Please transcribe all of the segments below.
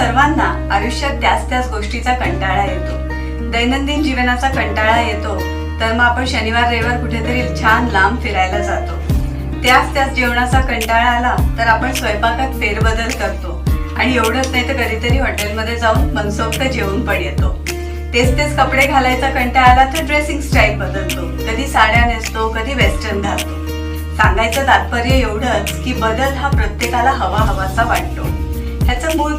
सर्वांना आयुष्यात त्याच त्याच गोष्टीचा कंटाळा येतो. दैनंदिन जीवनाचा कंटाळा येतो तर मग आपण शनिवार रविवार कुठेतरी छान लांब फिरायला जातो. त्याच त्याच जेवणाचा कंटाळा आला तर आपण स्वयंपाकात फेरबदल करतो. आणि एवढंच नाही तर कधीतरी हॉटेलमध्ये जाऊन मनसोक्त जेवून पण येतो. तेच तेच कपडे घालायचा कंटाळा आला तर ड्रेसिंग स्टाईल बदलतो. कधी साड्या नेसतो कधी वेस्टर्न घालतो. सांगायचं तात्पर्य एवढंच की बदल हा प्रत्येकाला हवा हवासा वाटतो.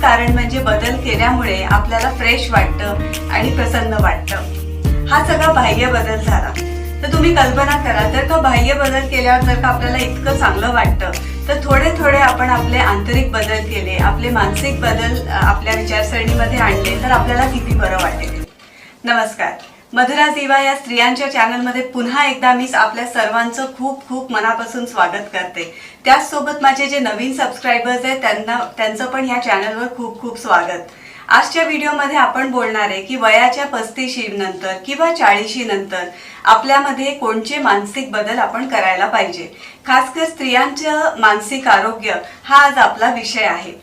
कारण म्हणजे बदल केल्यामुळे आपल्याला फ्रेश वाटतं आणि प्रसन्न वाटतं. हा सगळा बाह्य बदल झाला. तर तुम्ही कल्पना करा जर का बाह्य बदल केल्यावर जर का आपल्याला इतकं चांगलं वाटतं तर थोडे थोडे आपण आपले आंतरिक बदल केले आपले मानसिक बदल आपल्या विचारसरणीमध्ये आणले तर आपल्याला किती बरं वाटेल. नमस्कार. मधुरा दिवा या स्त्रियांच्या चॅनलमध्ये पुन्हा एकदा मी आपल्या सर्वांचं खूप खूप मनापासून स्वागत करते. त्याचसोबत माझे जे नवीन सबस्क्रायबर्स आहेत त्यांना त्यांचं पण या चॅनलवर खूप खूप स्वागत. आजच्या व्हिडिओमध्ये आपण बोलणार आहे की वयाच्या पस्तीशी नंतर किंवा चाळीशी नंतर आपल्यामध्ये कोणते मानसिक बदल आपण करायला पाहिजे. खासकर स्त्रियांचं मानसिक आरोग्य हा आज आपला विषय आहे.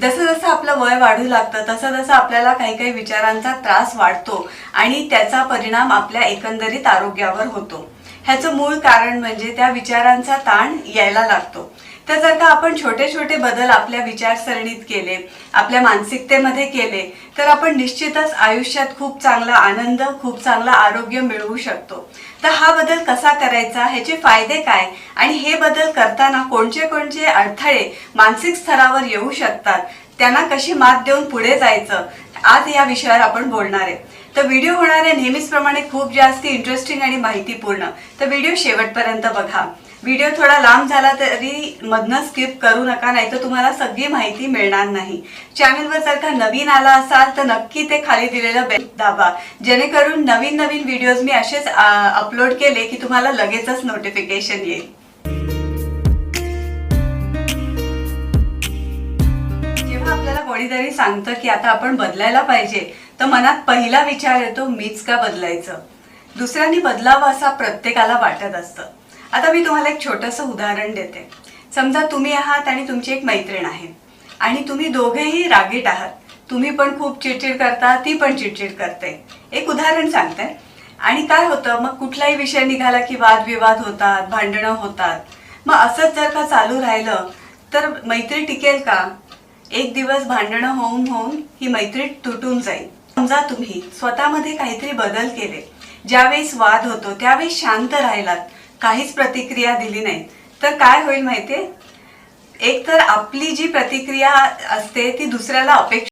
जसं जसं आपलं वय वाढू लागतं तसं तसं आपल्याला काही काही विचारांचा त्रास वाढतो आणि त्याचा परिणाम आपल्या एकंदरीत आरोग्यावर होतो. ह्याचं मूळ कारण म्हणजे त्या विचारांचा ताण यायला लागतो. तर जर का आपण छोटे छोटे बदल आपल्या विचारसरणीत केले आपल्या मानसिकतेमध्ये केले तर आपण निश्चितच आयुष्यात खूप चांगला आनंद खूप चांगला आरोग्य मिळवू शकतो. तर हा बदल कसा करायचा? ह्याचे फायदे काय? आणि हे बदल करताना कोणते कोणते अडथळे मानसिक स्तरावर येऊ शकतात? त्यांना कशी मात देऊन पुढे जायचं? आज या विषयावर आपण बोलणार आहे. तर व्हिडिओ होणार आहे नेहमीचप्रमाणे खूप जास्त इंटरेस्टिंग आणि माहितीपूर्ण. तर व्हिडिओ शेवटपर्यंत बघा. व्हिडिओ थोडा लांब झाला तरी मधनं स्किप करू नका नाही तर तुम्हाला सगळी माहिती मिळणार नाही. चॅनलवर जर का नवीन आला असाल तर नक्की ते खाली दिलेलं बेल दाबा. जेणेकरून नवीन नवीन व्हिडिओज मी असेच अपलोड केले की तुम्हाला लगेचच नोटिफिकेशन येईल. जेव्हा आपल्याला कोणीतरी सांगतं की आता आपण बदलायला पाहिजे तर मनात पहिला विचार येतो मीच का बदलायचं? दुसऱ्यांनी बदलावं असा प्रत्येकाला वाटत असतं. आता मी तुम्हाला एक छोटंसं उदाहरण देते. समजा तुम्ही आहात आणि तुमची एक मैत्रीण आहे. आणि तुम्ही दोघेही रागीट आहात. तुम्ही पण खूप चिडचिड करता ती पण चिडचिड करते. एक उदाहरण सांगते. आणि काय होतं मग कुठलाही विषय निघाला की वादविवाद होतात भांडणं होतात. मग असंच जर का चालू राहिलं तर मैत्री टिकेल का? एक दिवस भांडणं होऊन होऊन ही मैत्री तुटून जाईल. समजा तुम्ही स्वतःमध्ये काहीतरी बदल केले. ज्यावेळेस वाद होतो त्यावेळेस शांत राहिलात. काहीच प्रतिक्रिया दिली नाही. तर काय होईल माहितीये? एक तर आपली जी प्रतिक्रिया असते ती दुसऱ्याला अपेक्षा